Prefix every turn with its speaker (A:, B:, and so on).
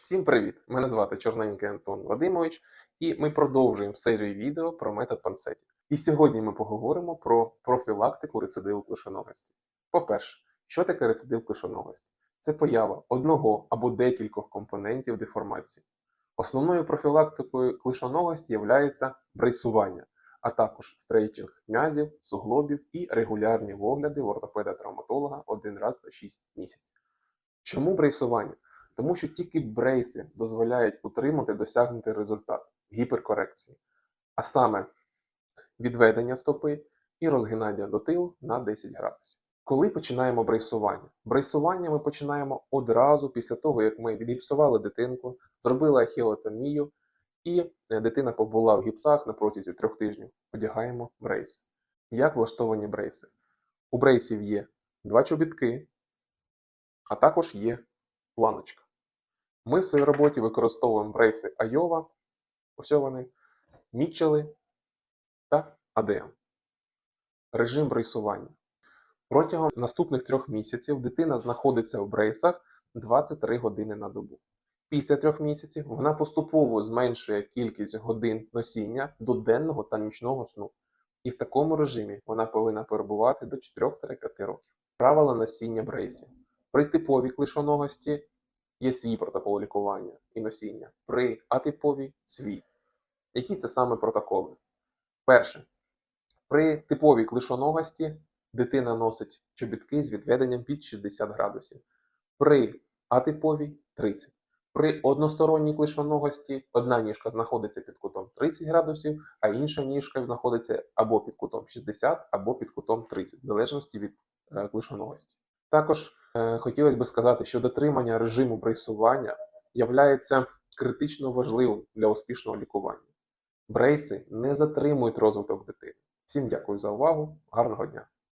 A: Всім привіт! Мене звати Чорненький Антон Вадимович, і ми продовжуємо серію відео про метод панцеті. І сьогодні ми поговоримо про профілактику рецидиву клишоногості. По-перше, що таке рецидив клишоногості? Це поява одного або декількох компонентів деформації. Основною профілактикою клишоногості є брейсування, а також стрейчинг м'язів, суглобів і регулярні огляди в ортопеда-травматолога один раз на 6 місяців. Чому брейсування? Тому що тільки брейси дозволяють утримати досягнутий результат гіперкорекції, а саме відведення стопи і розгинання до тилу на 10 градусів. Коли починаємо брейсування? Брейсування ми починаємо одразу після того, як ми відгіпсували дитинку, зробили ахілотомію, і е, дитина побула в гіпсах на протязі трьох тижнів. Одягаємо брейси. Як влаштовані брейси? У брейсів є два чобітки, а також є планочка. Ми в своїй роботі використовуємо брейси Айова, ось вони, Мітчели та АДМ. Режим брейсування. Протягом наступних трьох місяців дитина знаходиться в брейсах 23 години на добу. Після трьох місяців вона поступово зменшує кількість годин носіння до денного та нічного сну. І в такому режимі вона повинна перебувати до 4-5 років. Правила носіння брейсів. При типовій клишоногості є свій протокол лікування і носіння. При атиповій свій. Які це саме протоколи? Перше. При типовій клишоногості дитина носить чобітки з відведенням під 60 градусів. При атиповій 30. При односторонній клишоногості одна ніжка знаходиться під кутом 30 градусів, а інша ніжка знаходиться або під кутом 60, або під кутом 30, в залежності від е, клишоногості. Також е, хотілося би сказати, що дотримання режиму брейсування являється критично важливим для успішного лікування. Брейси не затримують розвиток дитини. Всім дякую за увагу, гарного дня!